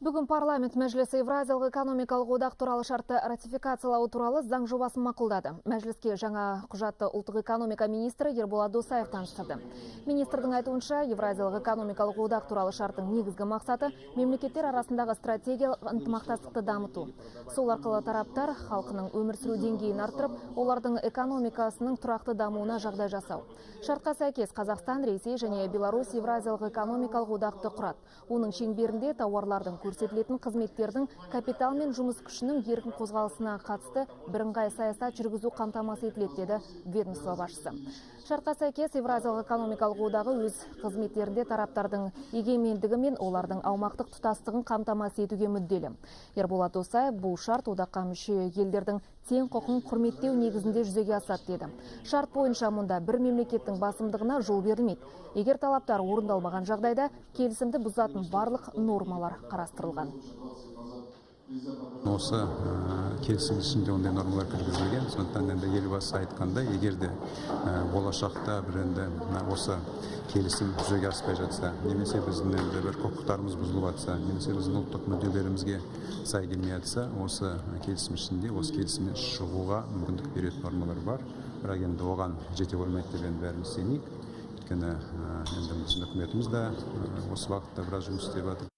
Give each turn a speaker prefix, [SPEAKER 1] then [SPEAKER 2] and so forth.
[SPEAKER 1] Бүгін парламент мәжілісі Евразиялық экономикалық одақ туралы шартты ратификациялау туралы заң жобасын мақұлдады. Мәжіліске жаңа құжатты ұлттық экономика министрі Ерболат Досаев таныстырды. Министрдің айтуынша Евразиялық экономикалық одақ туралы шарттың негізгі мақсаты мемлекеттер арасындағы стратегиялық ынтымақтастықты дамыту. Сол арқылы тараптар халқының өмір сүру деңгейін арттырып, олардың экономикасының тұрақты дамуына жағдай жасау. Шартқа сәйкес Қазақстан, Ресей және Беларусь Евразиялық экономикалық одақты құрады. Оның шеңберінде тауарлардың көрсетілетін қызметтердің капитал мен жұмыс күшінің еркін қозғалысына қатысты бірыңғай саясат жүргізу қамтамасыз етіледі деді ведомство басшысы. Шартқа сәйкес Евразиялық экономикалық одағы өз қызметтерінде тараптардың егемендігі мен олардың аумақтық тұтастығын қамтамасыз етуге мүдделі. Ерболат Досаев бұл шарт одаққа мүше елдердің тең құқын құрметтеу негізінде жүзеге асады деді. Шарт бойынша мұнда бір мемлекеттің басымдығына жол берілмейді. Егер талаптар орындалмаған жағдайда келісімді бұзатын барлық нормалар қарастырылған.
[SPEAKER 2] Осы ә, келісім ішінде ондай нормалар кіргізілген. Сондықтан енді елбасы айтқандай егер де ә, болашақта бір енді осы келісім жүзеге аспай жатса немесе біздің енді бір құқықтарымыз бұзылып жатса немесе біздің ұлттық мүдделерімізге сай келмей жатса осы келісім ішінде осы келісімнен шығуға мүмкіндік беретін нормалар бар. Бірақ енді оған жете қоймайды деп енді бәріміз сенейік. Өйткені ә, енді біздің үкіметіміз де осы бағытта біраз жұмыс істеп жатыр.